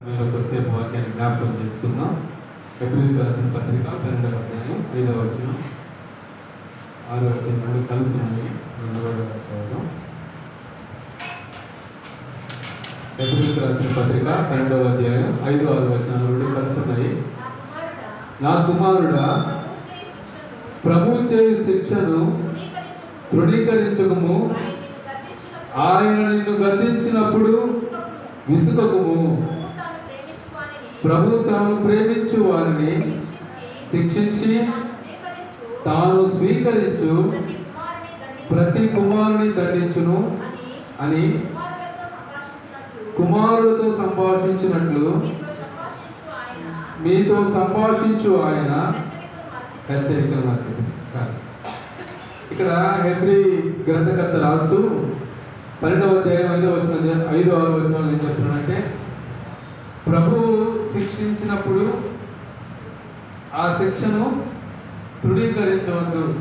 మీరు కొద్దిసేపు వాక్యాన్ని జ్ఞాపకం చేసుకుందాం. ఫిబ్రవరి రాసిన పత్రిక పన్నెండవ అధ్యాయం ఐదవ వచనం ఆరో వచనం నుండి కలిసి ఉంది రెండు కూడా చదువుదాం రాసిన పత్రిక పన్నెండవ అధ్యాయం ఐదు ఆరు వచనాలు నుండి కలిసి ఉన్నాయి నా కుమారుడా ప్రభు చేయు శిక్షను తృణీకరించకము. ఆయన నిన్ను గద్దించినప్పుడు విసుకకుము ప్రభు తాను ప్రేమించు వారిని శిక్షించి తాను స్వీకరించు ప్రతి కుమారుని దండించును అని కుమారుడితో సంభాషించినట్లు మీతో సంభాషించు ఆయన హెచ్చరికలు మార్చింది. చాలు. ఇక్కడ హెబ్రి గ్రంథకర్త రాస్తూ పన్నెండవ అధ్యాయం ఐదో వచ్చిన ఐదు ఆరు వచనాలు ఏం చెప్తున్నాడంటే ప్రభువు శిక్షించినప్పుడు ఆ శిక్షను తృఢీకరించవద్దు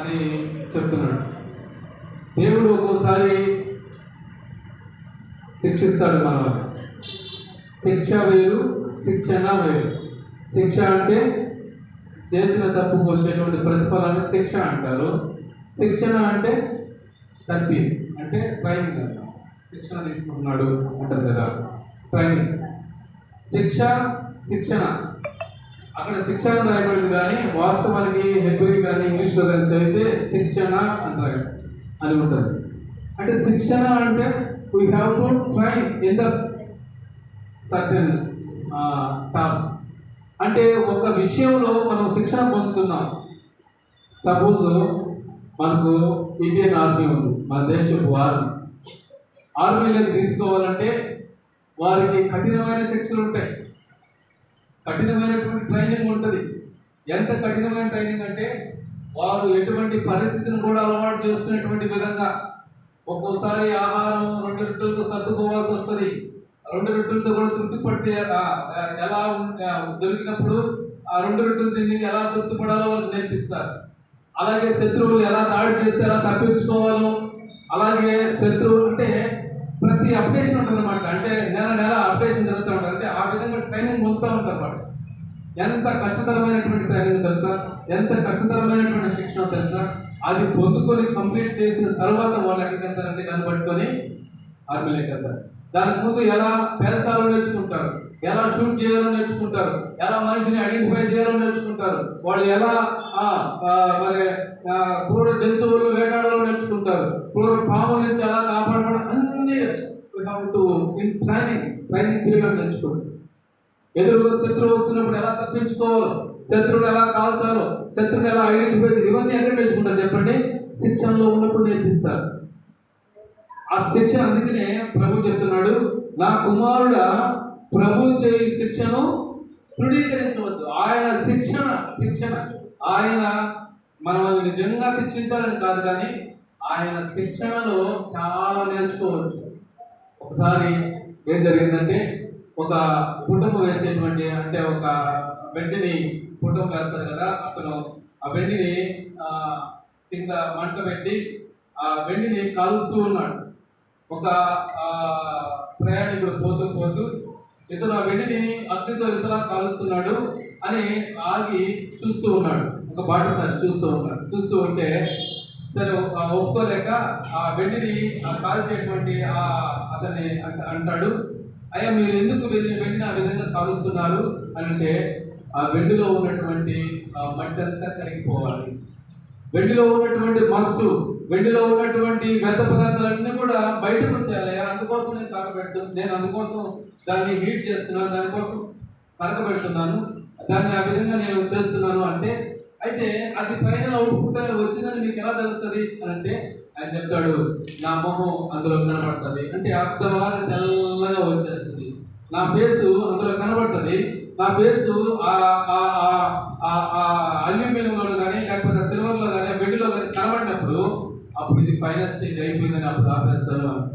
అని చెప్తున్నాడు. దేవుడు ఒక్కోసారి శిక్షిస్తాడు మనల్ని. శిక్ష వేరు శిక్షణ వేరు. శిక్ష అంటే చేసిన తప్పుకు వచ్చేటువంటి ప్రతిఫలాన్ని శిక్ష అంటారు. శిక్షణ అంటే తప్పి అంటే ట్రైనింగ్ శిక్షణ తీసుకుంటున్నాడు అంటారు కదా. ట్రైనింగ్ శిక్ష శిక్షణ. అక్కడ శిక్షణ రాయబడింది కానీ వాస్తవానికి హెబ్రి కానీ ఇంగ్లీష్లో కానీ చదివితే శిక్షణ అంటారు. అని ఉంటుంది. అంటే శిక్షణ అంటే we have to train in the certain task అంటే ఒక విషయంలో మనం శిక్షణ పొందుతున్నాం. సపోజ్ మనకు ఇండియన్ ఆర్మీ ఉంది. మన దేశపు ఆర్మీ ఆర్మీలోకి తీసుకోవాలంటే వారికి కఠినమైన శిక్షలు ఉంటాయి. కఠినమైనటువంటి ట్రైనింగ్ ఉంటుంది. ఎంత కఠినమైన ట్రైనింగ్ అంటే వారు ఎటువంటి పరిస్థితిని కూడా అలవాటు చేసుకునేటువంటి విధంగా ఒక్కోసారి ఆహారం రెండు రొట్టెలతో సర్దుకోవాల్సి వస్తుంది. రెండు రొట్టెలతో కూడా తృప్తి పడితే ఎలా దొరికినప్పుడు ఆ రెండు రొట్టెలు తిని ఎలా తృప్తి పడాలో నేర్పిస్తారు. అలాగే శత్రువులు ఎలా దాడి చేస్తే ఎలా తప్పించుకోవాలో అలాగే శత్రువు అంటే ప్రతి అప్డేషన్ ఉంటుందన్నమాట. అంటే నెల నెల అప్డేషన్ జరుగుతూ ఉంటుంది. అంటే ఆ విధంగా ట్రైనింగ్ పొందుతూ ఉంటారు అనమాట ఎంత కష్టతరమైనటువంటి ట్రైనింగ్ తెలుసా? ఎంత కష్టతరమైనటువంటి శిక్షణ తెలుసా? అది పొందుకొని కంప్లీట్ చేసిన తర్వాత వాళ్ళు ఎక్కడికి వెళ్తారంటే దాన్ని పట్టుకొని ఆర్మీలోకి వెళ్తారు. దానికి ముందు ఎలా పేల్చాలో నేర్చుకుంటారు. ఎలా షూట్ చేయాలో నేర్చుకుంటారు. ఎలా మనిషిని ఐడెంటిఫై చేయాలో నేర్చుకుంటారు. వాళ్ళు ఎలా మరి క్రూర జంతువులు వేటాడాలో నేర్చుకుంటారు. క్రూర పాముల నుంచి ఎలా కాపాడడం అన్ని టు ఇన్ ట్రైనింగ్ ట్రైనింగ్ పీరియడ్ నేర్చుకోండి. ఎదురుగా శత్రువు వస్తున్నప్పుడు ఎలా తప్పించుకోవాలో శత్రువుడు ఎలా కాల్చాలో శత్రువుని ఎలా ఐడెంటిఫై ఇవన్నీ ఎక్కడ నేర్చుకుంటారు. చెప్పండి? శిక్షణలో ఉన్నప్పుడు నేర్పిస్తారు. ఆ శిక్షణ అందుకనే ప్రభు చెప్తున్నాడు నా కుమారుడ ప్రభు చేయి శిక్షను తృణీకరించవద్దు. ఆయన శిక్షణ శిక్షణ. ఆయన మనల్ని నిజంగా శిక్షించాలని కాదు కానీ ఆయన శిక్షణలో చాలా నేర్చుకోవచ్చు. ఒకసారి ఏం జరిగిందంటే ఒక కుటుంబం వేసేటువంటి అంటే ఒక వెండిని కుటుంబం వేస్తారు కదా అతను ఆ వెండిని కింద మంట పెట్టి ఆ వెండిని కాలుస్తూ ఉన్నాడు. ఒక ప్రయాణికుడు పోతూ పోతూ ఇతను ఆ వెండిని అగ్నితో ఇతలా కాలుస్తున్నాడు అని ఆగి చూస్తూ ఉన్నాడు. ఒక బాటసారి చూస్తూ ఉన్నాడు. చూస్తూ ఉంటే సరే ఆ ఒప్పుకోలేక ఆ వెండిని ఆ కాల్చేటువంటి ఆ అతన్ని అంటాడు. అయ్యా మీరు ఎందుకు వెండిని ఆ విధంగా కాలుస్తున్నారు అని అంటే ఆ వెండిలో ఉన్నటువంటి ఆ మట్టి అంతా కరిగిపోవాలి. వెండిలో ఉన్నటువంటి మస్టు వెండిలో ఉన్నటువంటి వ్యర్థ పదార్థాలన్నీ కూడా బయటకు వచ్చేయాలి. అందుకోసం నేను కాకపెడుతు నేను అందుకోసం దాన్ని హీట్ చేస్తున్నాను దానికోసం కరకబెడుతున్నాను. దాన్ని ఆ విధంగా నేను చేస్తున్నాను అంటే అయితే అది ఫైనల్ అవుట్పుట్ వచ్చిందని మీకు ఎలా తెలుస్తుంది? అని అంటే ఆయన చెప్తాడు నా మొహం అందులో కనబడుతుంది. అంటే అర్థంలాగా తెల్లగా వచ్చేస్తుంది. నా ఫేసు అందులో కనబడుతుంది. నా ఫేసు ఆ ఆ ఆ- ఆ అల్యూమినియంలో కానీ లేకపోతే సిల్వర్లో కానీ వెండిలో కానీ కనబడినప్పుడు అప్పుడు ఇది ఫైనల్ స్టేజ్ అయిపోయిందని అప్పుడు ఆపేస్తాను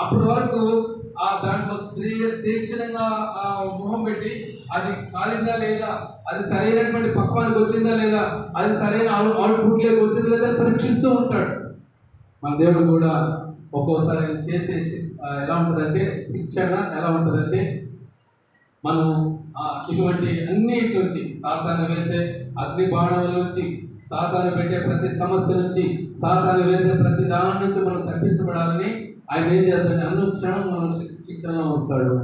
అప్పటి వరకు ఆ దాంట్లో తీక్షణంగా ఆ మొహం పెట్టి అది కాలిందా లేదా? అది సరైనటువంటి పక్వానికి వచ్చిందా లేదా? అది సరైన అవుట్పుట్ లేక వచ్చిందా లేదా పరీక్షిస్తూ ఉంటాడు. మన దేవుడు కూడా ఒక్కోసారి చేసే ఎలా ఉంటుందంటే శిక్షణ ఎలా ఉంటుందంటే మనం ఇటువంటి అన్నిటి నుంచి సాతాను వేసే అగ్ని బాణాల నుంచి సాతాను పెట్టే ప్రతి సమస్య నుంచి సాతాను వేసే ప్రతి దాని నుంచి మనం తప్పించబడాలని ఆయన ఏం చేస్తాడు అనుక్షణం మనం శి- శిక్షణలో వస్తాడు.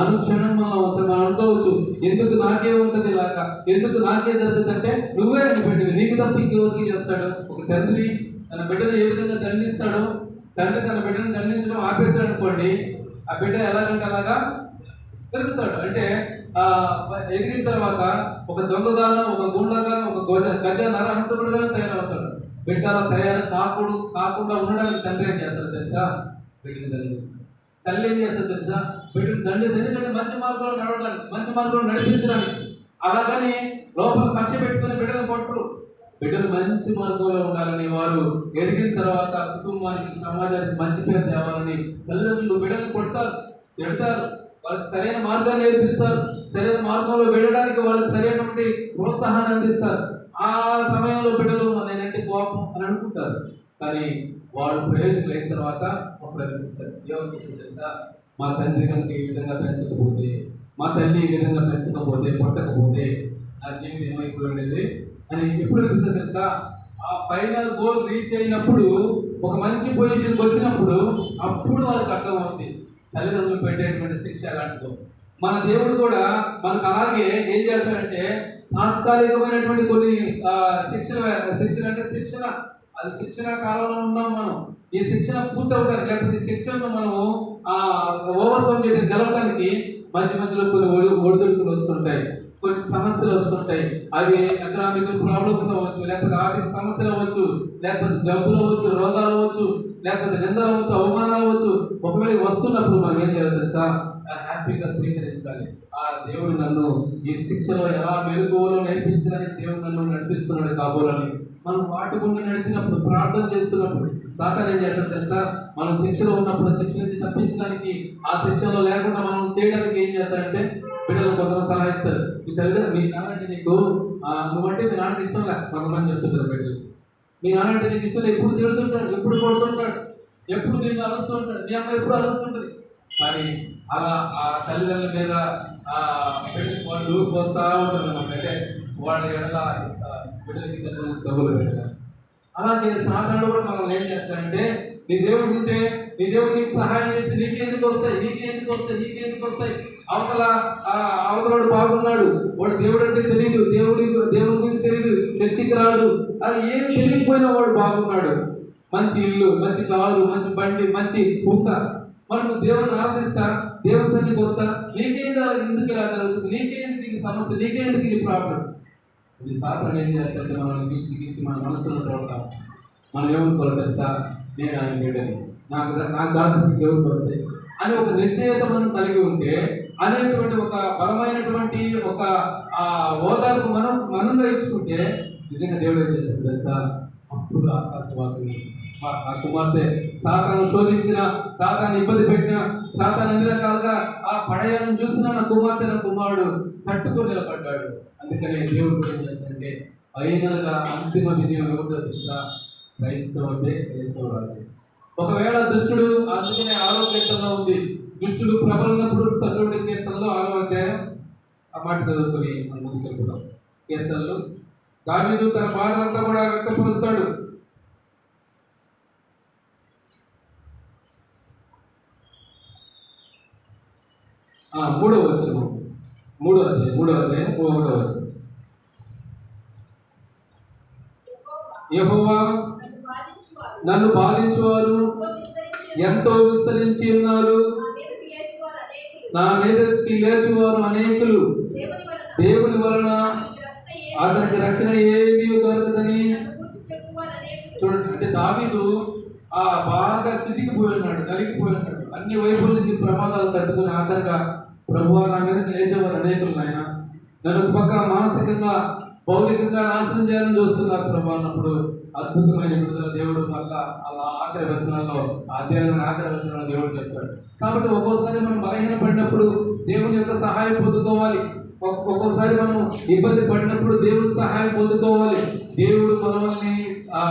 అనుక్షణం మన అవసరం మనం అనుకోవచ్చు. ఎందుకు నాకే ఉంటుంది ఇలాగా? ఎందుకు నాకే జరుగుతుందంటే నువ్వే అనిపెట్టివి నీకు తప్ప ఇంకెవరికి చేస్తాడు? ఒక తండ్రి తన బిడ్డను ఏ విధంగా దండిస్తాడో తండ్రి తన బిడ్డను దండించడం ఆపేశాడు అనుకోండి ఆ బిడ్డ ఎలాగంటే అలాగా పెరుగుతాడు. అంటే ఆ ఎదిగిన తర్వాత ఒక దొంగగాను ఒక గుండగాను ఒక గజ గజ నరహంతకుడుగా తయారవుతాడు. బిడ్డ తయారు కాకుడు కాకుండా ఉండడానికి తండ్రి ఏం చేస్తాడు తెలుసా? బిడ్డని దండిస్తాడు. తల్లి ఏం చేస్తుంది తెలుసా? బిడ్డను దండేసి ఎందుకంటే మంచి మార్గంలో నడవడానికి మంచి మార్గంలో నడిపించడానికి. అలాగని లోపల కక్ష పెట్టుకుని బిడ్డలు కొట్టరు బిడ్డలు మంచి మార్గంలో ఉండాలని వారు ఎదిగిన తర్వాత కుటుంబానికి సమాజానికి మంచి పేరు తేవాలని తల్లిదండ్రులు బిడ్డలు కొడతారు తిడతారు. వాళ్ళకి సరైన మార్గాన్ని నేర్పిస్తారు. సరైన మార్గంలో వెళ్ళడానికి వాళ్ళకి సరైనటువంటి ప్రోత్సాహాన్ని అందిస్తారు. ఆ సమయంలో బిడ్డలు నేనంటే కోపం అని అనుకుంటారు. కానీ వాళ్ళు ప్రయోజకులు అయిన తర్వాత అప్పుడు అనిపిస్తారు. ఏమనిపిస్తుంది తెలుసా? మా తండ్రి కనుక ఈ విధంగా పెంచకపోతే మా తల్లి ఈ విధంగా పెంచకపోతే కొట్టకపోతే నా జీవితం ఏమైపోయింది అని ఎప్పుడు అనిపిస్తుంది తెలుసా? ఆ ఫైనల్ గోల్ రీచ్ అయినప్పుడు ఒక మంచి పొజిషన్కి వచ్చినప్పుడు అప్పుడు వారికి అర్థమవుతుంది తల్లిదండ్రులు పెట్టేటువంటి శిక్ష అలాంటిదో మన దేవుడు కూడా మనకు అలాగే ఏం చేస్తాడంటే తాత్కాలికమైనటువంటి కొన్ని శిక్షణ శిక్షణ అంటే శిక్షణ. అది శిక్షణ కాలంలో ఉన్నాం మనం. ఈ శిక్షణ పూర్తి అవడానికి లేకపోతే ఈ శిక్షణను మనము ఆ ఓవర్కమ్ చేయడం గెలవడానికి మధ్య మధ్యలో కొన్ని ఒడి ఒడిదుడుకులు వస్తుంటాయి. కొన్ని సమస్యలు వస్తుంటాయి. అవి ఎకనామిక్ ప్రాబ్లమ్స్ అవ్వచ్చు లేకపోతే ఆర్థిక సమస్యలు అవ్వచ్చు లేకపోతే జబ్బులు అవ్వచ్చు రోగాలు అవ్వచ్చు లేకపోతే నిందలు అవ్వచ్చు అవమానాలు అవ్వచ్చు. ఒకవేళ వస్తున్నప్పుడు మనం ఏం చేయాలి తెలుసా? హ్యాపీగా స్వీకరించాలి. ఆ దేవుడు నన్ను ఈ శిక్షలో ఎలా మెలుగులో నేర్పించడానికి దేవుడు నన్ను నడిపిస్తున్నాడు కాబోలని మనం వాటి గుండా నడిచినప్పుడు ప్రార్థన చేస్తున్నప్పుడు సహకారం ఏం తెలుసా? మనం శిక్షలో ఉన్నప్పుడు శిక్ష నుంచి తప్పించడానికి ఆ శిక్షలో లేకుండా మనం చేయడానికి ఏం చేస్తాడంటే బిడ్డలు కొంతమంది సలహా ఇస్తారు మీ తల్లిదండ్రులు మీ నాన్నంటే నీకు నువ్వంటే మీ నాన్నకి ఇష్టం లే. కొంతమంది చెప్తుంటారు బిడ్డలు. మీ నాన్న అంటే నీకు ఇష్టం లేదు ఎప్పుడు తిడుతుంటాడు ఎప్పుడు కొడుతుంటాడు ఎప్పుడు నిన్ను అరుస్తుంటాడు మీ అమ్మ ఎప్పుడు అరుస్తుంటుంది? కానీ అలా ఆ తల్లిదండ్రుల మీద వాళ్ళు ఊరికి వస్తా ఉంటారు అన్నమాట. అంటే వాళ్ళ ఎడల డబ్బులు డబ్బులు అలాగే కూడా మనం ఏం చేస్తారంటే నీ దేవుడు ఉంటే నీ దేవుడు నీకు సహాయం చేసి నీకెందుకు వస్తాయి నీకెందుకు వస్తాయి నీకెందుకు వస్తాయి? అవతల అవతలవాడు బాగున్నాడు వాడు దేవుడు అంటే తెలియదు దేవుడి దేవుడి గురించి తెలియదు చర్చికి రాడు అది ఏం తెలియకపోయినా వాడు బాగున్నాడు. మంచి ఇల్లు మంచి కారు మంచి బండి మంచి పుస్త మనకు దేవుడిని ఆరాధిస్తా దేవుని సన్నిధికి వస్తా నీకేం ఎందుకు ఇలా జరుగుతుంది నీకేందుకు నీకు సమస్య నీకేందుకు ఈ ప్రాబ్లమ్స్ ఇది సాధారణ ఏం చేస్తారంటే మనల్ని గిచ్చి గిచ్చి మన మనసులో చూడటం మనం ఏమనుకోవాలి తెలుసా నేను ఆయన బిడ్డని నాకు నాకు దాని దేవుడికి వస్తాయి అని ఒక నిశ్చయత మనం కలిగి ఉంటే అనేటువంటి ఒక బలమైనటువంటి ఒక హోదాకు మనం మనంగా ఇచ్చుకుంటే నిజంగా దేవుడు ఏం చేస్తాడు తెలుసా? అప్పుడు ఆకాశవాసుని ఆ కుమార్తె సాతాను శోధించిన సాతాను ఇబ్బంది పెట్టిన సాతాను అన్ని రకాలుగా ఆ పడయాలను చూసిన నా కుమార్తె నా కుమారుడు తట్టుకొని నిలబడ్డాడు. అందుకనే దేవుడు కూడా ఏం చేస్తాడంటే ఫైనల్గా అంతిమ విజయం ఎవరితో తెలుసా? క్రైస్తవుడే క్రైస్తవురాలే ఒకవేళ దుష్టుడు అందుకనే ఆరో కీర్తనలో ఉంది. దుష్టుడు ప్రబలినప్పుడు సచుడి కీర్తనలో ఆరో అధ్యాయం. ఆ మాట చదువుకొని మనం ముందుకెళ్ళిపోతాం కీర్తనలు దాని తన బాధంతా కూడా వ్యక్తపరుస్తాడు. మూడవ మూడో వచ్చిన మూడో అధ్యాయం మూడో అధ్యాయం మూడో వచ్చిన యహోవా నన్ను బాధించేవారు. ఎంతో విస్తరించి ఉన్నారు. నా మీదకి లేచువారు అనేకులు. దేవుని వలన అతనికి రక్షణ ఏమీ దొరకదని. చూడండి అంటే దావీదు ఆ బాగా చితికిపోయి ఉన్నాడు కలిగిపోయి ఉన్నాడు. అన్ని వైపుల నుంచి ప్రమాదాలు తట్టుకుని ఆధారంగా ప్రభు నా మీద లేచేవారు అనేకులు నాయన. నన్ను ఒక పక్క మానసికంగా భౌతికంగా నాశనం చేయాలని చూస్తున్నారు ప్రభు అన్నప్పుడు అద్భుతమైన విడుదల దేవుడు మళ్ళా అలా ఆఖరి వచనాల్లో అధ్యయనం ఆఖరి వచనాల్లో దేవుడు చేస్తాడు కాబట్టి ఒక్కోసారి మనం బలహీన పడినప్పుడు దేవుని యొక్క సహాయం పొందుకోవాలి. ఒక్- ఒక్కోసారి మనం ఇబ్బంది పడినప్పుడు దేవుడి సహాయం పొందుకోవాలి. దేవుడు మనల్ని ఆ,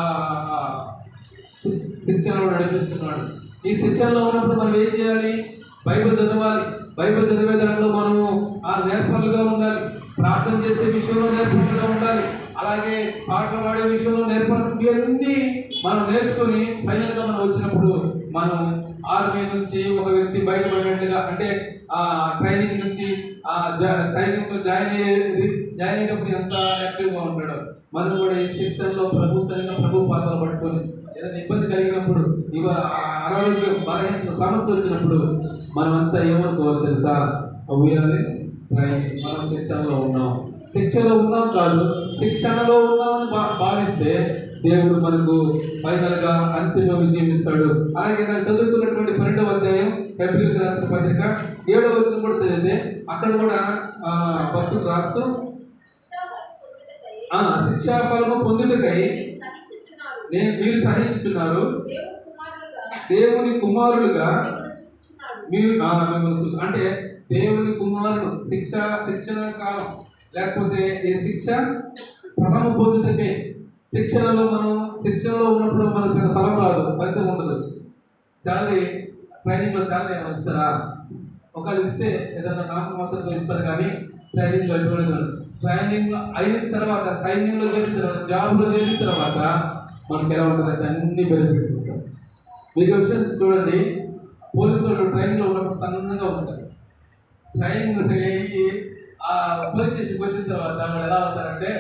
శిక్షణలో నడిపిస్తున్నాడు ఈ శిక్షణలో ఉన్నప్పుడు మనం ఏం చేయాలి? బైబిల్ చదవాలి. బైబిల్ చదివే దాంట్లో మనము ఆ నేర్పరులుగా ఉండాలి. ప్రార్థన చేసే విషయంలో నేర్పరులుగా ఉండాలి. అలాగే పాటలు పాడే విషయంలో నేర్పరు ఇవన్నీ మనం నేర్చుకొని ఫైనల్గా మనం వచ్చినప్పుడు మనం ఆర్మీ నుంచి ఒక వ్యక్తి బయటపడినట్లుగా అంటే ఆ ట్రైనింగ్ నుంచి ఆ జా- సైన్యంలో జాయిన్ అయ్యే జాయిన్ అయ్యేటప్పుడు ఎంత యాక్టివ్గా ఉంటాడు. మనం కూడా ఈ శిక్షణలో ప్రభు సైన్యం ప్రభు పాత్ర పట్టుకొని ఏదైనా ఇబ్బంది కలిగినప్పుడు ఇవ అనారోగ్యం బలహీన సమస్య వచ్చినప్పుడు మనమంతా ఏమనుకోవాలి తెలుసా? వీఆర్ ట్రైనింగ్ మనం శిక్షణలో ఉన్నాం. శిక్షలో ఉన్నాం కాదు శిక్షణలో ఉన్నామని భావిస్తే దేవుడు మనకు ఫైనల్గా అంతిమ విజయం ఇస్తాడు అలాగే నేను చదువుతున్నటువంటి పన్నెండవ అధ్యాయం ఫిబ్రవరి రాసిన పత్రిక ఏడవ వచ్చిన కూడా చదివితే అక్కడ కూడా ఆ, భక్తుడు రాస్తూ శిక్షా ఫలము పొందుటకై నేను మీరు సహించుచున్నారు. దేవుని కుమారులుగా మీరు నా మిమ్మల్ని చూసి అంటే దేవుని కుమారుడు శిక్ష శిక్షణ కాలం లేకపోతే ఈ శిక్ష? ఫలం పొందుటకే. శిక్షణలో మనం శిక్షణలో ఉన్నప్పుడు మనకు పెద్ద ఫలం రాదు ఫలితం ఉండదు. శాలరీ ట్రైనింగ్లో శాలరీ ఏమైనా ఇస్తారా? ఒకవేళ ఇస్తే ఏదైనా నామమాత్రంగా ఇస్తారు కానీ ట్రైనింగ్లో ట్రైనింగ్ అయిన తర్వాత సైన్యంలో చేరిన తర్వాత జాబ్లో చేరిన తర్వాత మనకి ఎలా ఉంటుంది? అన్ని బెనిఫిట్స్ ఇస్తారు మీకు విషయం చూడండి. పోలీసు వాళ్ళు ట్రైనింగ్లో ఉన్నప్పుడు సన్నగా ఉంటారు ట్రైనింగ్ అయ్యి ఆ పోలీస్ స్టేషన్కి వచ్చిన తర్వాత వాళ్ళు ఎలా అవుతారంటే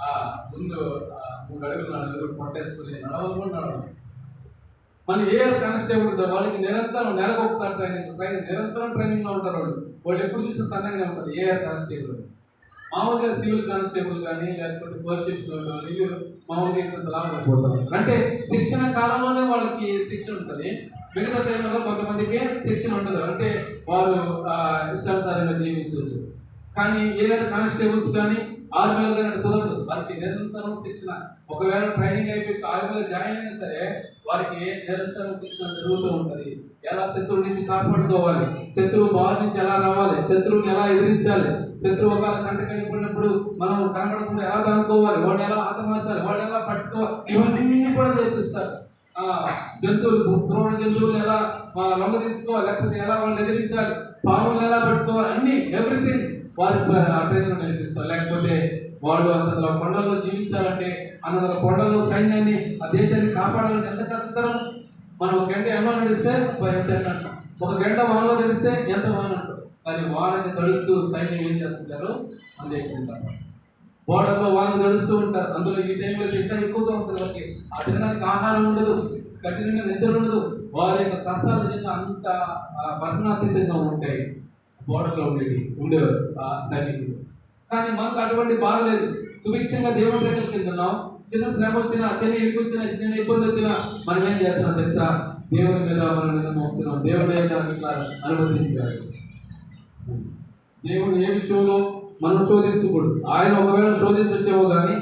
ఆ ముందు ఆ, మూడు అడుగులు నాలుగు అడుగులు పొట్టేసుకుని నడవకుండా మళ్ళీ ఏ కానిస్టేబుల్ ఉంటారు వాళ్ళకి నిరంతరం నెలకు ఒకసారి ట్రైనింగ్ ట్రైనింగ్ నిరంతరం ట్రైనింగ్లో ఉంటారు వాళ్ళు వాళ్ళు ఎప్పుడు చూస్తే సన్నగానే ఉంటారు ఏ కానిస్టేబుల్ మామూలుగా సివిల్ కానిస్టేబుల్ కానీ లేకపోతే పోలీస్ స్టేషన్ వాళ్ళు వీళ్ళు మామూలుగా ఇంత లాభం పోతారు అంటే శిక్షణ కాలంలోనే వాళ్ళకి శిక్షణ ఉంటుంది. మిగతా టైంలో కొంతమందికి శిక్షణ ఉండదు. అంటే వారు ఆ, ఇష్టానుసారంగా జీవించవచ్చు. కానీ ఏదైనా కానిస్టేబుల్స్ కానీ ఆర్మీలో కానీ కుదరదు. వారికి నిరంతరం శిక్షణ. ఒకవేళ ట్రైనింగ్ అయిపోయి ఆర్మీలో జాయిన్ అయినా సరే వారికి నిరంతరం శిక్షణ జరుగుతూ ఉంటుంది. ఎలా శత్రువు నుంచి కాపాడుకోవాలి? శత్రువు బాధ నుంచి ఎలా రావాలి? శత్రువుని ఎలా ఎదిరించాలి? శత్రువు ఒకవేళ కంట కనిపడినప్పుడు మనం కనబడకుండా ఎలా దానుకోవాలి వాడిని ఎలా హతమార్చాలి వాడిని ఎలా పట్టుకోవాలి ఇవన్నీ కూడా నేర్పిస్తారు ఆ జంతువులు క్రూర జంతువులు ఎలా రొంగ లొంగ తీసుకోవాలి? లేకపోతే ఎలా వాళ్ళు ఎదిరించాలి? పాములు ఎలా పట్టుకోవాలి? అన్ని ఎవ్రీథింగ్ వారికి ఆ నేర్పిస్తారు. లేకపోతే వాళ్ళు అంత కొండల్లో జీవించాలంటే అంతలో కొండల్లో సైన్యాన్ని ఆ దేశాన్ని కాపాడాలంటే ఎంత కష్టతరం? మనం ఒక గంట ఎండలో నడిస్తే ఒక గంట వానలో తెలిస్తే ఎంత వాన కానీ వానకి తడుస్తూ సైన్యం ఏం చేస్తుంటారు? మన బోర్డర్లో వానకు తడుస్తూ ఉంటారు. అందులో ఈ టైంలో ఇంకా ఎక్కువగా ఉంటుంది వాళ్ళకి ఆ తినడానికి ఆహారం ఉండదు. కఠినంగా నిద్ర ఉండదు. వారి యొక్క కష్టాలు నిజంగా అంత వర్ణాతీతంగా ఉంటాయి. బోర్డర్లో ఉండేది ఉండేవారు ఆ సైనికులు. కానీ మనకు అటువంటి బాగలేదు సుభిక్షంగా దేవుడి దగ్గర కింద చిన్న శ్రమ వచ్చినా చిన్న ఇరుకు వచ్చినా చిన్న ఇబ్బంది వచ్చినా మనం ఏం చేస్తున్నాం తెలుసా? దేవుని మీద మన మీద మోపుతున్నాం. దేవుడి మీద ఇట్లా అనుమతించాడు దేవుడు ఏ విషయంలో మనం శోధించకూడదు? ఆయన ఒకవేళ శోధించొచ్చేమో కానీ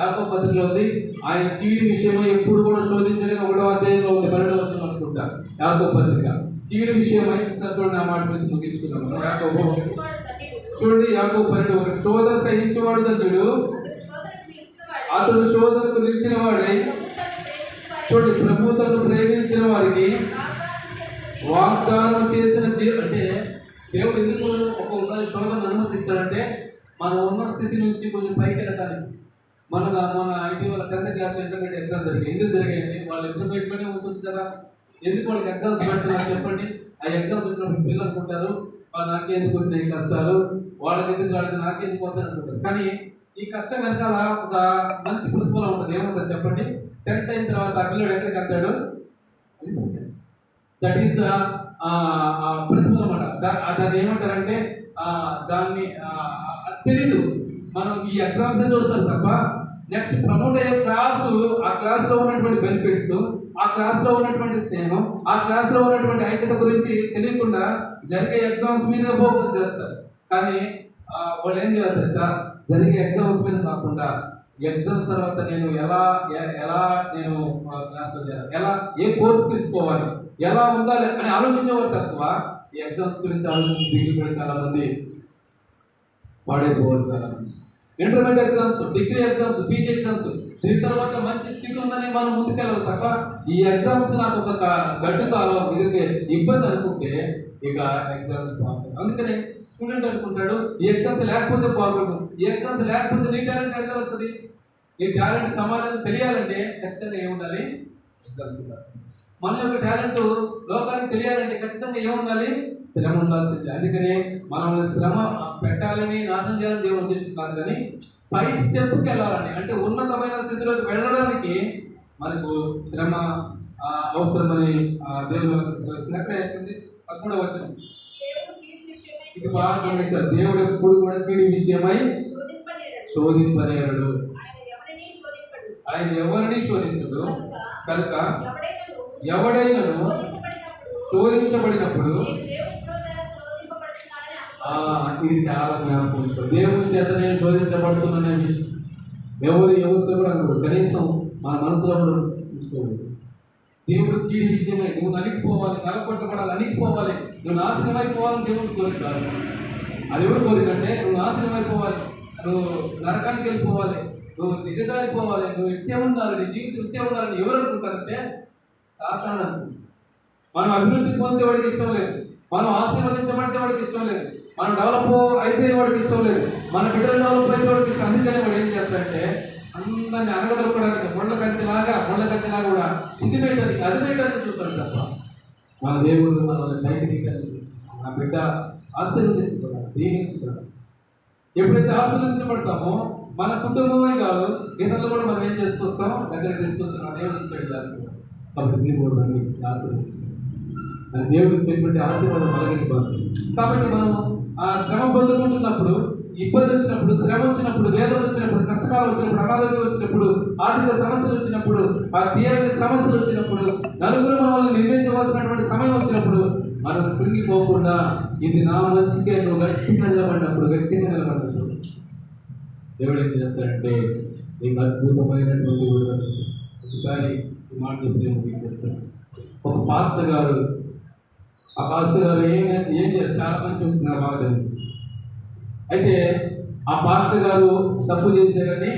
యాకో పత్రికలో ఉంది ఆయన కీడి విషయమై ఎప్పుడు కూడా శోధించలేని ఒకటో అధ్యాయంలో ఉంది. పన్నెండవ వచ్చిన అనుకుంటా యాకో పత్రిక. కీడి విషయమై సార్ చూడండి ఆ మాట గురించి ముగించుకుందాం యాకోబు చూడండి యాకో పన్నెండు ఒకటి శోధన సహించేవాడు తండ్రుడు అతడు శోధనకు నిలిచిన వాడే చూడండి ప్రభు తను ప్రేమించిన వారికి వాగ్దానం చేసిన అంటే దేవుడు ఎందుకు ఒక్కొక్కసారి శోధన అనుమతిస్తాడంటే మనం ఉన్న స్థితి నుంచి కొంచెం పైకి వెళ్ళడానికి మన మన ఇటీవల టెన్త్ క్లాస్ ఇంటర్మీడియట్ ఎగ్జామ్ జరిగాయి ఎందుకు జరిగాయి వాళ్ళు ఇంటర్మీడియట్లోనే ఉంచొచ్చు కదా. ఎందుకు వాళ్ళకి ఎగ్జామ్స్ పెడుతున్నారు చెప్పండి. ఆ ఎగ్జామ్స్ వచ్చినప్పుడు పిల్లలు అనుకుంటారు వాళ్ళు నాకే ఎందుకు వచ్చినాయి ఈ కష్టాలు? వాళ్ళకి ఎందుకు వాళ్ళకి నాకే ఎందుకు వస్తాయి అనుకుంటారు. కానీ ఈ కష్టం వెనకాల ఒక మంచి ప్రతిఫలం ఉంటుంది. ఏముంటుంది చెప్పండి? టెన్త్ అయిన తర్వాత ఆ పిల్లడు ఎక్కడికి వెళ్తాడు? దట్ ఈస్ ద ప్రతిఫలం అన్నమాట. దా- దాన్ని ఏమంటారంటే దాన్ని తెలీదు. మనం ఈ ఎగ్జామ్స్ చూస్తాం తప్ప నెక్స్ట్ ప్రమోట్ అయ్యే క్లాసు ఆ క్లాస్లో ఉన్నటువంటి బెనిఫిట్స్ ఆ క్లాస్లో ఉన్నటువంటి స్నేహం ఆ క్లాస్లో ఉన్నటువంటి ఐక్యత గురించి తెలియకుండా జరిగే ఎగ్జామ్స్ మీద ఫోకస్ చేస్తారు. కానీ వాళ్ళు ఏం చేయాలి తెలుసా? జరిగే ఎగ్జామ్స్ మీద కాకుండా ఎగ్జామ్స్ తర్వాత నేను ఎలా ఎలా నేను క్లాస్లో చేయాలి ఎలా ఏ కోర్స్ తీసుకోవాలి? ఎలా ఉండాలి అని ఆలోచించేవారు తక్కువ. ఈ ఎగ్జామ్స్ గురించి ఆలోచించి డిగ్రీ కూడా చాలా మంది పాడైపోవాలి చాలా మంది intermediate exams degree exams PG exams దీని తర్వాత మంచి స్థితి ఉందని మనం ముందుకెళ్ళాలి తప్ప ఈ ఎగ్జామ్స్ నాకు ఒక గడ్డు కాలో ఇది ఇబ్బంది అనుకుంటే ఇక ఎగ్జామ్స్ పాస్ అందుకని స్టూడెంట్ అనుకుంటాడు ఈ ఎగ్జామ్స్ లేకపోతే బాగుండు ఈ ఎగ్జామ్స్ లేకపోతే నీ టాలెంట్ ఎక్కడ వస్తుంది? ఈ టాలెంట్ సమాజం తెలియాలంటే ఖచ్చితంగా ఏముండాలి? ఎగ్జామ్స్ మన యొక్క టాలెంట్ లోకానికి తెలియాలంటే ఖచ్చితంగా ఏముండాలి? శ్రమ ఉండాల్సిందే అందుకని మనం శ్రమ పెట్టాలని నాశనం చేయాలని దేవుడు ఉద్దేశం కాదు కానీ పై స్టెప్కి వెళ్ళాలని అంటే ఉన్నతమైన స్థితిలోకి వెళ్ళడానికి మనకు శ్రమ అవసరమని దేవుడు సెలవిస్తుంది. అక్కడ పదమూడవ విషయమై ఇది బాగా గమనించారు దేవుడు ఎప్పుడు కూడా కీడి విషయమై. శోధింపనేరుడు. ఆయన ఎవరినీ శోధింపడు. ఆయన ఎవరిని శోధించడు? కనుక ఎవడైనను శోధించబడినప్పుడు. ఇది చాలా జ్ఞాపకం. దేవుని చేత నేను శోధించబడుతున్నానే విషయం. ఎవరు ఎవరితో కూడా అనుకోడు కనీసం మన మనసులో కూడా ఉంచుకోలేదు దేవుడు కీడి విషయమే. నువ్వు నలిగిపోవాలి నలకొట్టబడాలి అణిగిపోవాలి నువ్వు నాశనం అయిపోవాలని దేవుడు కోరిక. అది ఎవరు కోరిక అంటే నువ్వు నాశనం అయిపోవాలి నువ్వు నరకానికి వెళ్ళిపోవాలి. నువ్వు దిగజారిపోవాలి. నువ్వు ఇట్టే ఉండాలి? నీ జీవితం ఇట్టే ఉండాలని ఎవరు అనుకుంటారంటే సాధారణ అనుకుంటారు మనం అభివృద్ధి పొందితే వాడికి ఇష్టం లేదు. మనం ఆశీర్వదించబడితే వాడికి ఇష్టం లేదు. మనం డెవలప్ అయితే వాడికి ఇష్టం లేదు. మన బిడ్డలు డెవలప్ అయితే వాడికి ఇష్టం అందుకని వాడు ఏం చేస్తాడంటే అందరిని అనగదొరకడానికి ముళ్ళ కంచెలాగా ముళ్ళ కంచెలాగా కూడా చితివేయడానికి అదివేయడానికి చూస్తాడు తప్ప మన దేవుడు మనల్ని పైకి తీయడానికి చూస్తాడు నా బిడ్డ ఆశీర్వదించబడాలి దీవించబడాలి ఎప్పుడైతే ఆశీర్వదించబడతామో మన కుటుంబమే కాదు ఇతరులు కూడా మనం ఏం చేసుకొస్తాం? దగ్గర తీసుకొస్తాం. ఆ దేవుడు ఇచ్చాడు ఆశీర్వాదం. కాబట్టి మీరు కూడా నన్ను అది దేవుడు ఇచ్చేటువంటి ఆశీర్వాదం అలాగే కోసం కాబట్టి మనం ఆ శ్రమ పొందుకుంటున్నప్పుడు ఇబ్బంది వచ్చినప్పుడు శ్రమ వచ్చినప్పుడు వేదన వచ్చినప్పుడు కష్టకాలం వచ్చినప్పుడు అనారోగ్యం వచ్చినప్పుడు ఆర్థిక సమస్యలు వచ్చినప్పుడు ఆ తీరని సమస్యలు వచ్చినప్పుడు నలుగురు మనల్ని నిర్మించవలసినటువంటి సమయం వచ్చినప్పుడు మనం కృంగిపోకుండా ఇది నా మంచికే నువ్వు గట్టిగా నిలబడినప్పుడు గట్టిగా నిలబడినప్పుడు దేవుడు ఏం చేస్తాడంటే నీకు అద్భుతమైనటువంటి ఒకసారి ఈ మాట నేను ఒక పాస్టర్ గారు ఆ పాస్టర్ గారు ఏం ఏం చేయాలి? చాలా మంచి చెప్తున్నారు బాగా తెలుసు. అయితే ఆ పాస్టర్ గారు తప్పు చేశారని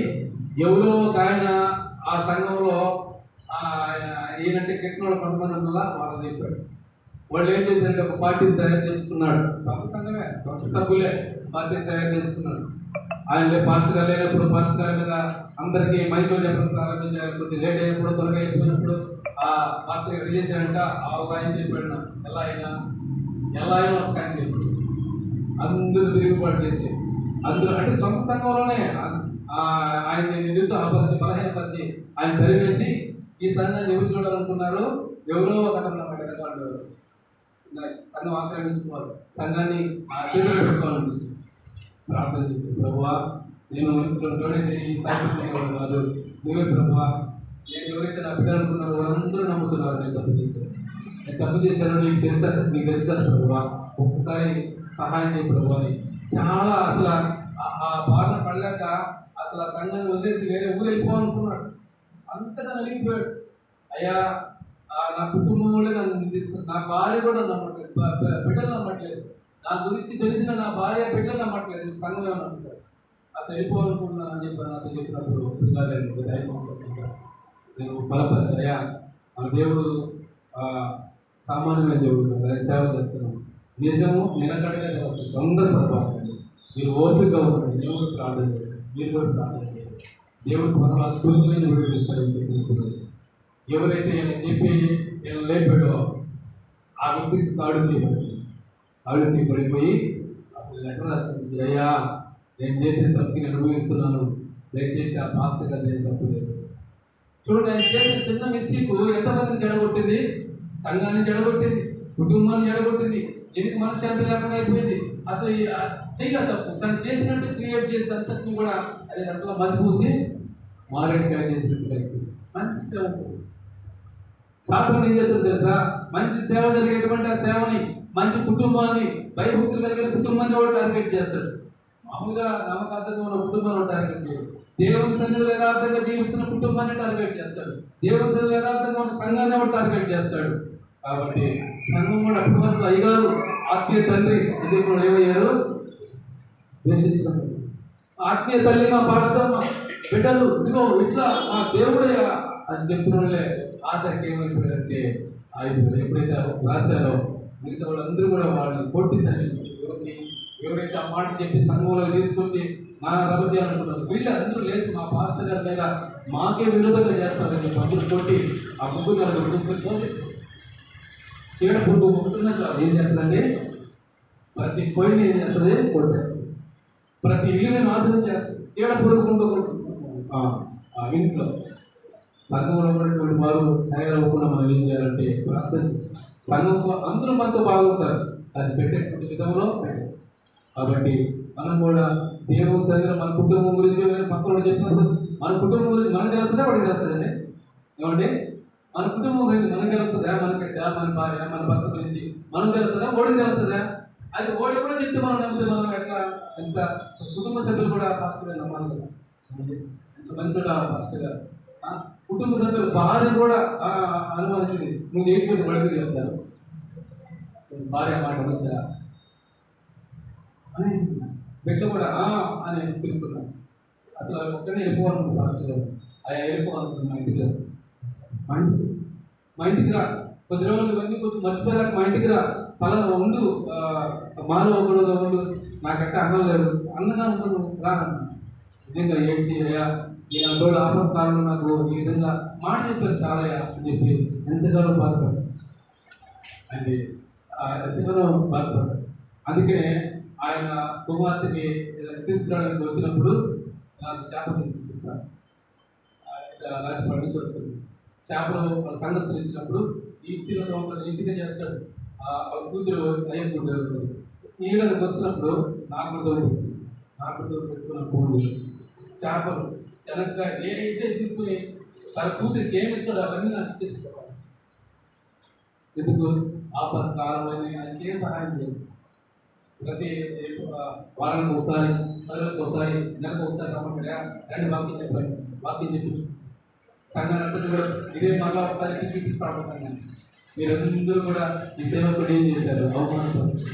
ఎవరో ఒక ఆయన ఆ సంఘంలో ఏంటంటే ఈయనంటే కొంతమంది వల్ల వాళ్ళు చెప్పాడు వాళ్ళు ఏం చేశారంటే ఒక పార్టీని తయారు చేసుకున్నాడు. సొంత సంఘమే సొంత సభ్యులే పార్టీని తయారు చేసుకున్నాడు. ఆయన పాస్టర్ గారు లేనప్పుడు పాస్టర్ గారి మీద అందరికీ మైకులు చెప్పడం ప్రారంభించారు. కొద్ది లేట్ అయినప్పుడు త్వరగా అయిపోయినప్పుడు ఆ మాస్టర్ గారు ఆ ఒక ఆయన చెప్పాడు ఎలా అయినా ఎలా అయినా ఒక ఆయన చెప్పాడు అందరూ తిరుగుబాటు చేసి అందులో అంటే సొంత సంఘంలోనే ఆ, ఆయన్ని నిరుత్సాహపరిచి బలహీనపరిచి ఆయన తరివేసి ఈ సంఘాన్ని ఎవరు చూడాలనుకున్నారు ఎవరో ఒక అతను సంఘం ఆక్రమించుకోవాలి. సంఘాన్ని ఆ పెట్టుకోవాలనిపిస్తుంది. ప్రార్థన చేసి ప్రభువా నేను ఎవరైతే ఈ స్థాయికి చేయగలను కాదు. నువ్వే ప్రభువా నేను ఎవరైతే నా బిడ్డ అనుకున్నారో వాళ్ళందరూ నమ్ముతున్నారు నేను తప్పు చేశాను. నేను తప్పు చేశాను నీకు తెలుసా? నీకు తెలుసు కదా ప్రభువా? ఒక్కసారి సహాయం చేయ ప్రభువా చాలా అసలు ఆ- బాధ పడలేక అసలు ఆ సంఘాన్ని వదిలేసి వేరే ఊరు వెళ్ళిపోవాలనుకున్నాడు. అంతగా నలిగిపోయాడు. అయ్యా నా కుటుంబం వాళ్ళే నన్ను నిందిస్తారు నా భార్య కూడా నమ్మట్లేదు. బిడ్డలు నమ్మట్లేదు. నా గురించి తెలిసిన నా భార్య బిడ్డలు నమ్మట్లేదు సంఘం ఏమనుకుంటారు అసలు వెళ్ళిపోవాలనుకుంటున్నాను అని చెప్పి నాతో చెప్పినప్పుడు ఇప్పుడు నేను ఒక ఐదు సంవత్సరాల నేను బలపరచయా? మన దేవుడు సామాన్యమైన దేవుడు కాదు, సేవ చేస్తున్నాను నిజము నిలకడగా వస్తుంది తొందరపడబాకండి. మీరు ఓపికగా ఉండండి. దేవుడు ప్రార్థన చేస్తారు మీరు కూడా ప్రార్థన చేయండి. దేవుడు త్వరలో అద్భుతమైన విడుదలిస్తారని చెప్పి ఎవరైతే ఈయన చెప్పి నేను లేపాడో ఆ వ్యక్తికి తాడు చేయబడింది తాడు పడిపోయి అప్పుడు లెటర్ రాసింది అయ్యా నేను చేసిన తప్పుకి నేను అనుభవిస్తున్నాను. దయచేసి ఆ పాస్టర్ గారు నేను తప్పు లేదు చూడండి ఆయన చేసిన చిన్న మిస్టేక్ ఎంతమందిని జడగొట్టింది సంఘాన్ని జడగొట్టింది కుటుంబాన్ని జడగొట్టింది దీనికి మనశ్శాంతి లేకుండా అయిపోయింది? అసలు చేయగల చేయలేదు తప్పు. తను చేసినట్టు క్రియేట్ చేసి అంతటిని కూడా అది అట్లా మసిపూసి మారేడుకాయ చేసినట్టు అయిపోయింది. మంచి సేవ సాధారణ ఏం చేస్తుంది తెలుసా? మంచి సేవ జరిగేటువంటి ఆ సేవని మంచి కుటుంబాన్ని భయభక్తులు కలిగిన కుటుంబాన్ని కూడా టార్గెట్ చేస్తాడు. మామూలుగా నమ్మకార్థంగా ఉన్న కుటుంబాన్ని టార్గెట్ చేయడు. దేవుని సన్నిధిలో యథార్థంగా జీవిస్తున్న కుటుంబాన్ని టార్గెట్ చేస్తాడు. దేవుని సన్నిధిలో యథార్థంగా ఉన్న సంఘాన్ని కూడా టార్గెట్ చేస్తాడు. కాబట్టి సంఘం కూడా అప్పటి వరకు అయ్యగారు ఆత్మీయ తండ్రి ఇది కూడా ఏమయ్యారు ఆత్మీయ తల్లి మా పాస్టర్ మా బిడ్డలు ఇదిగో ఇట్లా మా దేవుడే అని చెప్పిన వాళ్ళే ఆఖరికి ఏమైపోయారంటే అయిపోయారు ఎప్పుడైతే రాశారో మిగతా వాళ్ళందరూ కూడా వాళ్ళని కొట్టి తరిమేసి ఎవరిని ఎవరైతే ఆ మాట చెప్పి సంఘంలో తీసుకొచ్చి మన రద్దు చేయాలనుకున్నారు వీళ్ళందరూ లేచి మా పాస్టర్ గారి మీద మాకే విరోధంగా చేస్తారని పంపులు కొట్టి ఆ ముగ్గురు నలుగురు ముగ్గురు తోసేస్తారు చీడ పురుగు ఉంటున్న చాలు. ఏం చేస్తుందండి? ప్రతి కోయిని ఏం చేస్తుంది? కొట్టేస్తుంది. ప్రతి ఇల్లుని నాశనం చేస్తుంది. చీడ పురుగు ఉండకూడదు ఆ, ఇంట్లో. సంఘంలో ఉన్నటువంటి వారు తయారవ్వకుండా మనం ఏం చేయాలంటే ప్రార్థన చేస్తాం సంఘంలో అందరూ మనతో బాగుంటారు అది పెట్టే విధంలో కాబట్టి మనం కూడా దేవుని సరిగ్గా మన కుటుంబం గురించి పక్కన చెప్పినప్పుడు మన కుటుంబం గురించి మనకు తెలుస్తుందా? వాడికి తెలుస్తుందండి ఏమండి? మన కుటుంబం గురించి మనకు తెలుస్తుందా? మన బిడ్డ మన భార్య మన భర్త గురించి మనం తెలుస్తుందా? ఓడికి తెలుస్తుందా? అది ఓడి కూడా చెప్తే మనం నమ్మితే మనం ఎట్లా? ఎంత కుటుంబ సభ్యులు కూడా ఫాస్ట్గా నమ్మాలి కదా. ఎంత మంచిగా ఫాస్ట్గా కుటుంబ సభ్యులు భార్య కూడా అనుమానించింది. నువ్వు చేయకపోతే పడితే చెప్తారు. భార్య మాట వచ్చా అనేసి బిడ్డ కూడా అని పిలుపుకున్నాను అసలు ఒక్కనే వెళ్ళిపోవాలనుకుంది పాస్టర్ గారు అయ్యా వెళ్ళిపోవాలనుకుంది మా ఇంటికి మా ఇంటికి? మా ఇంటికి రా. కొద్ది రోజులు ఇవన్నీ కొంచెం మర్చిపోయాక మా ఇంటికి రా. పలానా ఉండు ఆ, మాలో ఒకడుగా ఉండు. నాకంటే అన్నం లేదు. అన్నగా ఉండు రా నిజంగా ఏడ్చియ్యా అయ్యా అందులో రోజు కాలంలో నాకు ఈ విధంగా మాట చెప్పారు చాలయ్యా అని చెప్పి ఎంతగానో బాధపడ్డాను అది ఎంతగానో బాధపడ్డాడు. అందుకే ఆయన కుమార్తెకి తీసుకురావడానికి వచ్చినప్పుడు నాకు చేప తీసుకొచ్చిస్తాను రాజపాడు నుంచి వస్తుంది. చేపలు వాళ్ళ సంఘస్థులు ఇచ్చినప్పుడు ఇంటిలో ఒక ఇంటిగా చేస్తాడు. ఆ కూతురు అయ్యకుంటారు కూతురు ఈడకి వస్తున్నప్పుడు నాకు నాకు పెట్టుకున్న ఫోన్ చేస్తుంది చేపలు చెనక్కాయ ఏదైతే అయితే తీసుకుని తన కూతురికి ఏమి ఇస్తాడో అవన్నీ నాకు ఇచ్చేసుకోవాలి ఎందుకు? ఆపద కాలమని ఆయనకి ఏ సహాయం చేయదు ప్రతి వారానికి ఒకసారి పనులకు ఒకసారి నెలకు ఒకసారి రమ్మంటాడా రెండు వాక్యం చెప్పాలి వాక్యం చెప్పించు సంఘాన్ని కూడా ఇదే మళ్ళీ ఒకసారి చూపిస్తాము సంఘాన్ని మీరందరూ కూడా ఈ సేవకుడు ఏం చేశారు? అవమానపరచు.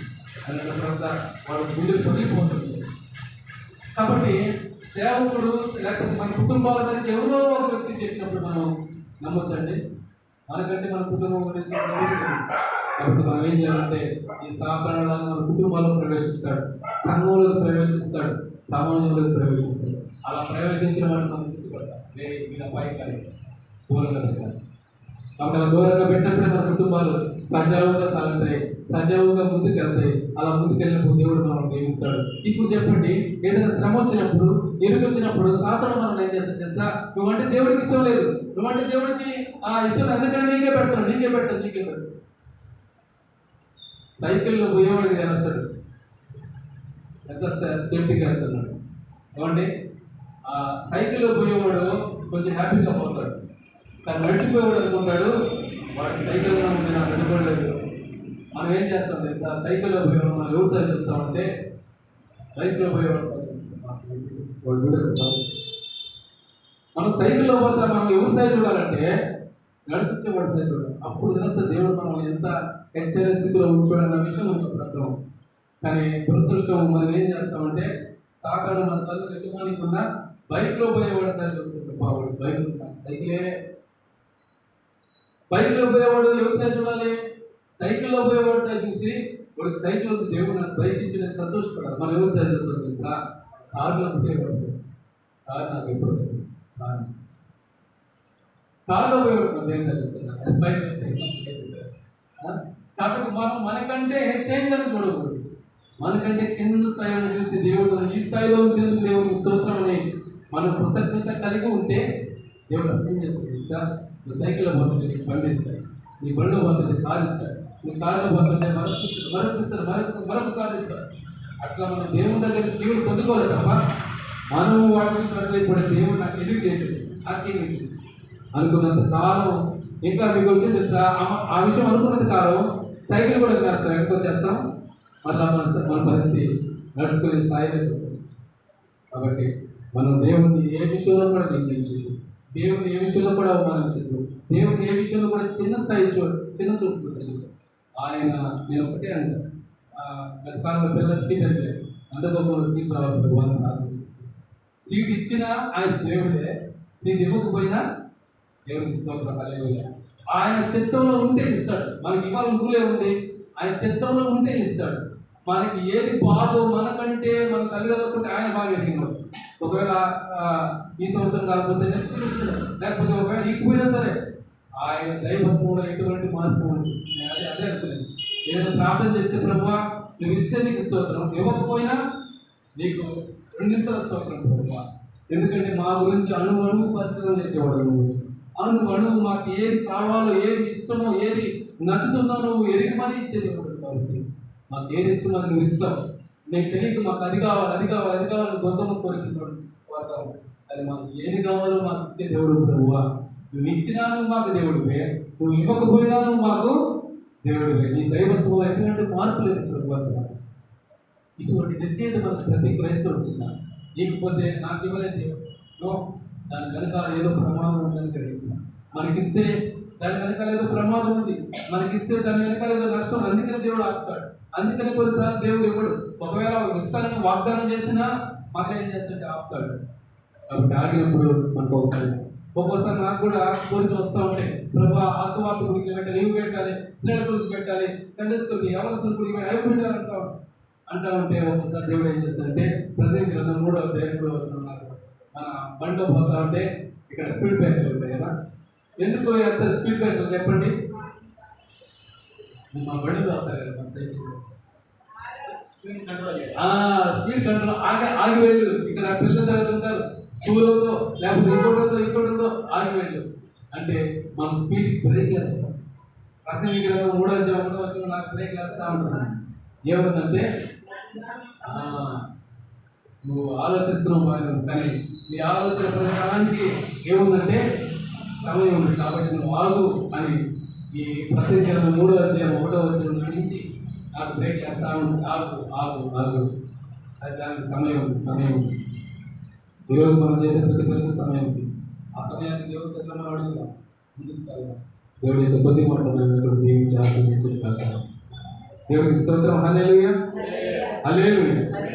అన్న తర్వాత వాడు గుండెలు పగిలిపోతుంది కాబట్టి సేవకుడు లేకపోతే మన కుటుంబాల గురించి ఎవరో ఒక వ్యక్తి చెప్పినప్పుడు మనం నమ్మొచ్చండి? మనకంటే మన కుటుంబం గురించి కాబట్టి మనం ఏం చేయాలంటే ఈ సాధారణ మన కుటుంబాలకు ప్రవేశిస్తాడు సంఘంలోకి ప్రవేశిస్తాడు సమాజంలోకి ప్రవేశిస్తాడు. అలా ప్రవేశించిన వాడిని మనం గుర్తుపడతాం రే వీళ్ళ పైకి దూరంగా పెట్టాలి కాబట్టి అలా దూరంగా పెట్టినప్పుడే మన కుటుంబాలు సజావుగా సాగుతాయి సజావుగా ముందుకు వెళ్తాయి అలా ముందుకెళ్ళినప్పుడు దేవుడు మనం ప్రేమిస్తాడు. ఇప్పుడు చెప్పండి ఏదైనా శ్రమ వచ్చినప్పుడు ఎరుగు వచ్చినప్పుడు సాధన ఏం చేస్తాడు తెలుసా? నువ్వంటే దేవుడికి ఇష్టం లేదు. నువ్వంటే దేవుడికి ఆ ఇష్టం లేదు. అందుకని నీకే పెడతాను నీకే పెట్టాను నీకే పెట్టాను సైకిల్లో పోయేవాడికి తెలుస్తాడు ఎంత సేఫ్టీగా వెళ్తున్నాడు ఏమండి? ఆ సైకిల్లో పోయేవాడు కొంచెం హ్యాపీగా పోతాడు. కానీ నడిచిపోయేవాడు అనుకుంటాడు వాడి సైకిల్ కూడా ఉంది నాకు అనుకోలేదు మనం ఏం చేస్తాం తెలుసా? సైకిల్లో పోయేవాడు మనం ఎవరు సైకిల్ చూస్తామంటే బైక్లో పోయేవాడు వాళ్ళు చూస్తాం మనం సైకిల్లో పోతే మనం ఎవరు సైకిల్ చూడాలంటే నడిచి వచ్చేవాడు సైకిల్ చూడాలి. అప్పుడు తెలుస్తుంది దేవుడు మనల్ని ఎంత హెచ్చరిక స్థితిలో ఉంచాడన్న విషయం మనకు అర్థం కానీ దురదృష్టం మనం ఏం చేస్తామంటే సాకాడు మన కళ్ళు ఎట్టుకోనికున్నా బైక్లో పోయేవాడు సైకిల్ వస్తుంది బాబు బైక్ సైకిలే. బైక్లో పోయేవాడు ఎవరు సైకిల్ చూడాలి? సైకిల్లో పోయేవాడు సైకిల్ చూసి వాడికి సైకిల్ వద్దు దేవుడు నాకు బైక్ ఇచ్చి నేను సంతోషపడాలి. మనం ఎవరు సైకిల్ చూస్తాం తెలుసా? కార్లో పోయేవాడు కార్ నాకు ఎప్పుడు వస్తుంది? కార్. కార్లో పోయి నేను సైకిల్ చూస్తాను బైక్ కాబట్టి మనం మనకంటే హెచ్చైందని చూడకూడదు. మనకంటే కింద స్థాయిలో చూసి దేవుడు ఈ స్థాయిలో ఉంచేందుకు దేవుని స్తోత్రం అని మనం కృతజ్ఞత కలిగి ఉంటే దేవుడు అర్థం చేస్తాడు సార్ నువ్వు సైకిల్లో పోతుంటే నీకు బండి ఇస్తాడు. నీ బండిలో పోతుంటే కారు ఇస్తాడు. నీ కారులో పోతుంటే మరొక మరొక మరొక మరొక కారు ఇస్తాడు. అట్లా మనం దేవుని దగ్గర దేవుడు పొందుకోలేదు మనం వాటిని సరిపోయి దేవుడు నాకు ఎందుకు చేసేది. నాకేం చేసేది? అనుకున్నంత కాలం. ఇంకా మీకు విషయం తెలుసా? ఆ- విషయం అనుకున్నంత కాలం సైకిల్ కూడా వేస్తాం ఎక్కడికి వచ్చేస్తాం? మళ్ళా మన మన పరిస్థితి నడుచుకునే స్థాయిలోకి వచ్చేస్తాం. కాబట్టి మనం దేవుణ్ణి ఏ విషయంలో కూడా నిందించి దేవుని ఏ విషయంలో కూడా అవమానించదు దేవుని ఏ విషయంలో కూడా చిన్న స్థాయి చూ చిన్న చూపు ఆయన నేను ఒకటే అంటాను. గత పిల్లలకు సీట్ అంటే అంత సీట్ రావాలి భగవాన్ ప్రార్థన చేస్తాను సీట్ ఇచ్చినా ఆయన దేవుడే సీట్ ఇవ్వకపోయినా దేవుడికి స్తోత్రం హల్లెలూయా. ఆయన చిత్తంలో ఉంటే ఇస్తాడు. మనకి ఇవాళ రూలే ఉంది. ఆయన చిత్తంలో ఉంటే ఇస్తాడు. మనకి ఏది బాగో మనకంటే మన తల్లిదండ్రులకుంటే ఆయన బాగా ఎదిగినాడు. ఒకవేళ ఈ సంవత్సరం కాకపోతే నెక్స్ట్ ఇస్తాడు. లేకపోతే ఒకవేళ ఇకపోయినా సరే ఆయన దైవత్వంలో ఎటువంటి మార్పు ఉండదు. అదే అనుకున్నాను. ఏదైనా ప్రార్థన చేస్తే ప్రభువా నువ్వు ఇస్తే నీకు స్తోత్రం. ఇవ్వకపోయినా నీకు రెండింతల స్తోత్రం ప్రభువా. ఎందుకంటే మా గురించి అణువు అణువు పరిశీలన చేసేవాడు నువ్వు. అణువు అణువు మాకు ఏది కావాలో ఏది ఇష్టమో ఏది నచ్చుతుందో నువ్వు ఎరిగమని ఇచ్చేవాడు కాబట్టి. మాకు ఏది ఇష్టమో అది నువ్వు ఇస్తావు. నీకు తెలియక మాకు అది కావాలి అది కావాలి అది కావాలి గొంతము కోరుకుంటాడు వాతాం అది మాకు ఏది కావాలో మాకు ఇచ్చే దేవుడు ప్రభువా. నువ్వు ఇచ్చినా నువ్వు మాకు దేవుడివే. నువ్వు ఇవ్వకపోయినా నువ్వు మాకు దేవుడు నీ దైవత్వం ఎటువంటి మార్పు లేదు ప్రభువా. ఇటువంటి నిశ్చయిత మనకు ప్రతి క్రైస్తవుడు లేకపోతే నాకు ఇవ్వలేదు నో దాని వెనకాల ఏదో ప్రమాదం ఉందని గ్రహించాను మనకిస్తే దాని వెనకాల ఏదో ప్రమాదం ఉంది. మనకిస్తే దాని వెనకాల ఏదో నష్టం అందుకని దేవుడు ఆపుతాడు. అందుకని కొన్నిసార్లు దేవుడు ఇవ్వడు. ఒకవేళ విస్తారని వాగ్దానం చేసినా మన ఏం చేస్తుంటే ఆపుతాడు. కాబట్టి ఆగినప్పుడు మనకు ఒకసారి ఒక్కోసారి నాకు కూడా కోరికలు వస్తూ ఉంటాయి. ప్రభా ఆశవార్త గురికి పెట్టాలి ఇవి పెట్టాలి స్త్రీల గురికి పెట్టాలి సండే స్కూల్కి ఎవరి గురికి అవి పెట్టాలి అంటా ఉంటాం. ఒక్కోసారి దేవుడు ఏం చేస్తాడంటే ప్రజెంట్ గ్రంథం మూడో అధ్యాయం కూడా వచ్చిన నాకు మన బండిలో పోతా ఉంటే ఇక్కడ స్పీడ్ బ్రేకర్లు ఉంటాయి కదా. ఎందుకు వేస్తారు స్పీడ్ బ్రేకర్లు చెప్పండి? మా బండిలో అవుతారు కదా మన సైకిల్ స్పీడ్ కంట్రోల్ ఆగి ఆగి వెళ్ళు ఇక్కడ పిల్లల తరగతి ఉంటారు. స్కూల్ లేకపోతే ఇంకోటి ఉందో ఇంకోటి ఉందో అంటే మన స్పీడ్ బ్రేక్ వేస్తాం రసం విగ్రహం మూడో అధ్యాయం వచ్చిన నాకు బ్రేక్ వేస్తా ఉంటున్నాను ఏముందంటే నువ్వు ఆలోచిస్తున్నావు బాగా కానీ నీ ఆలోచన ప్రకారానికి ఏముందంటే సమయం ఉంది కాబట్టి నువ్వు ఆగు అని ఈ ప్రసంగం మూడో అధ్యాయం ఒకటో వచ్చిన నుంచి నాకు బ్రేక్ వేస్తా ఉంటుంది ఆగు ఆగు ఆగు. అది దానికి సమయం ఉంది సమయం ఉంది. ఈరోజు మనం చేసే ప్రతి పనికి సమయం ఉంది ఆ సమయాన్ని దేవుడు సత్యం మనం అడుగుదాం. ముందుకు సాగుదాం. దేవుడి యొక్క కొద్ది మాట మనం దీవించి ఆశీర్వదించి దేవుడికి స్తోత్రం. హల్లెలూయా. హల్లెలూయా.